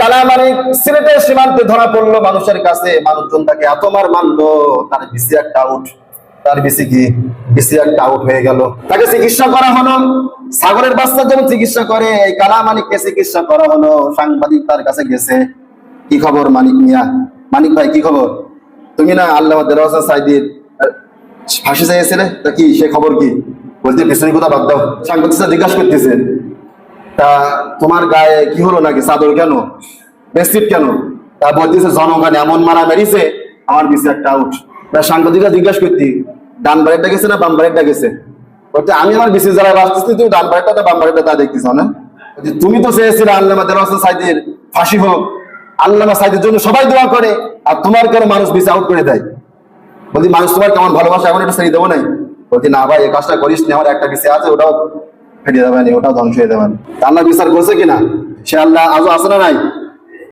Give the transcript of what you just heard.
কালা মানে সিলেটের সীমান্তে ধরা পড়ল মানুষের কাছে, মানুষজন তাকে এত মার মারলো, তার বিসি একটা আউট তার বিসি কি? বিসি একটা আউট হয়ে গেল। তাকে চিকিৎসা করা হলো ছাগলের বাচ্চার জন্য চিকিৎসা করে, এই কালা মানিককে চিকিৎসা করা হলো, সাংবাদিক তার কাছে গেছে। কি খবর মানিক মিয়া? মানিক ভাই, কি খবর? তুমি না আল্লাহ দেরাজা সাইদির ফাঁসি চাইছিলে তা কি, সে খবর কি? বলতে পিছনে কোথা বাদ দাও। সাংবাদিক জিজ্ঞাসা করতেছেন তা তোমার গায়ে কি হলো নাকি? চাদর কেন? বেডশিট কেন? তা বলতেছে, জনগণ এমন মারা মেরিছে, আমার বিসি একটা আউট। তা সাংবাদিকরা জিজ্ঞাসা করতি, ডান বাড়িটা গেছে না বাম বাড়িটা গেছে? বলতে, আমি আমার বিসি যারা বাঁচতেছি তুমি ডান বাড়িটা না বাম বাড়িটা তা দেখতেছ না? তুমি তো চেয়েছিলে আল্লামা দেরাসা সাইদের ফাঁসি হোক। আল্লামা সাইদের জন্য সবাই দোয়া করে, আর তোমার কেন মানুষ বিসি আউট করে দেয়? বলছি মানুষ তোমার কেমন ভালোবাসা এখন এটা ছেড়ে দেবো নাই? বলছি না ভাই এই কাজটা করিস না আমার একটা বিষয় আছে, ওটাও ফেটে যাবেন ওটাও ধ্বংস হয়ে দেবেন আল্লাহ বিচার করছে কিনা? সে আল্লাহ আজও আছে না নাই?